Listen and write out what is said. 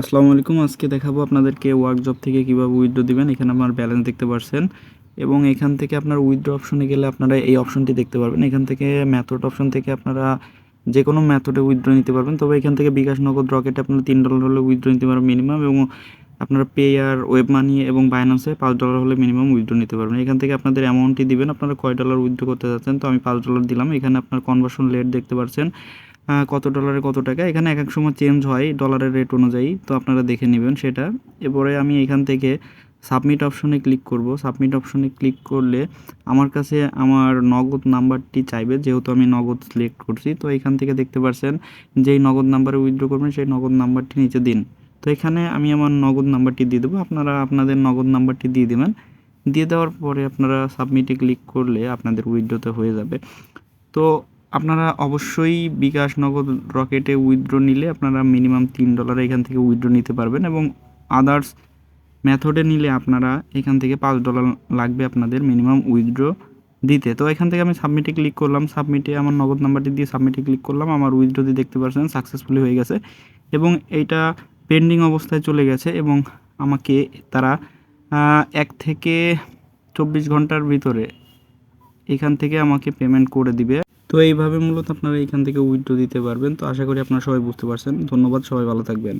আসসালামু আলাইকুম। আজকে দেখাবো আপনাদেরকে ওয়ার্কজব থেকে কীভাবে উইথড্র দিবেন। এখানে আপনার ব্যালেন্স দেখতে পাচ্ছেন এবং এখান থেকে আপনার উইথড্র অপশনে গেলে আপনারা এই অপশনটি দেখতে পারবেন। এখান থেকে মেথড অপশন থেকে আপনারা যে কোনো মেথডে উইথড্র নিতে পারবেন। তবে এখান থেকে বিকাশ নগদ রকেটে আপনারা তিন ডলার হলে উইথড্র নিতে পারবেন মিনিমাম এবং আপনারা পে আর ওয়েব মানি এবং বাইন্যান্সে পাঁচ ডলার হলে মিনিমাম উইথড্র নিতে পারবেন। এখান থেকে আপনাদের অ্যামাউন্টটি দিবেন। আপনারা কয় ডলার উইথড্র করতে যাচ্ছেন, তো আমি পাঁচ ডলার দিলাম। এখানে আপনার কনভার্সন রেট দেখতে পাচ্ছেন কত ডলারে কত টাকা? এখানে এক এক সময় চেঞ্জ হয় ডলারের রেট অনুযায়ী, তো আপনারা দেখে নেবেন সেটা। এরপরে আমি এখান থেকে সাবমিট অপশনে ক্লিক করব। সাবমিট অপশনে ক্লিক করলে আমার কাছে আমার নগদ নাম্বারটি চাইবে, যেহেতু আমি নগদ সিলেক্ট করছি। তো এখান থেকে দেখতে পাচ্ছেন যেই নগদ নাম্বারে উইথড্র করবেন, সেই নগদ নাম্বারটি নিচে দিন। তো এখানে আমি আমার নগদ নাম্বারটি দিয়ে দেবো। আপনারা আপনাদের নগদ নাম্বারটি দিয়ে দেবেন। দিয়ে দেওয়ার পরে আপনারা সাবমিটে ক্লিক করলে আপনাদের উইথড্রতে হয়ে যাবে। তো আপনারা অবশ্যই বিকাশ নগদ রকেটে উইথড্র নিলে আপনারা মিনিমাম তিন ডলার এখান থেকে উইথড্র নিতে পারবেন এবং আদার্স মেথডে নিলে আপনারা এখান থেকে পাঁচ ডলার লাগবে আপনাদের মিনিমাম উইথড্র দিতে। তো এখান থেকে আমি সাবমিটে ক্লিক করলাম। সাবমিটে আমার নগদ নাম্বারটি দিয়ে সাবমিটে ক্লিক করলাম। আমার উইথড্রটি দেখতে পাচ্ছেন সাকসেসফুলি হয়ে গেছে এবং এইটা পেন্ডিং অবস্থায় চলে গেছে এবং আমাকে তারা এক থেকে চব্বিশ ঘণ্টার ভিতরে এখান থেকে আমাকে পেমেন্ট করে দিবে। তো এইভাবে মূলত আপনারা এখান থেকে উইথড্র দিতে পারবেন। তো আশা করি আপনারা সবাই বুঝতে পারছেন। ধন্যবাদ, সবাই ভালো থাকবেন।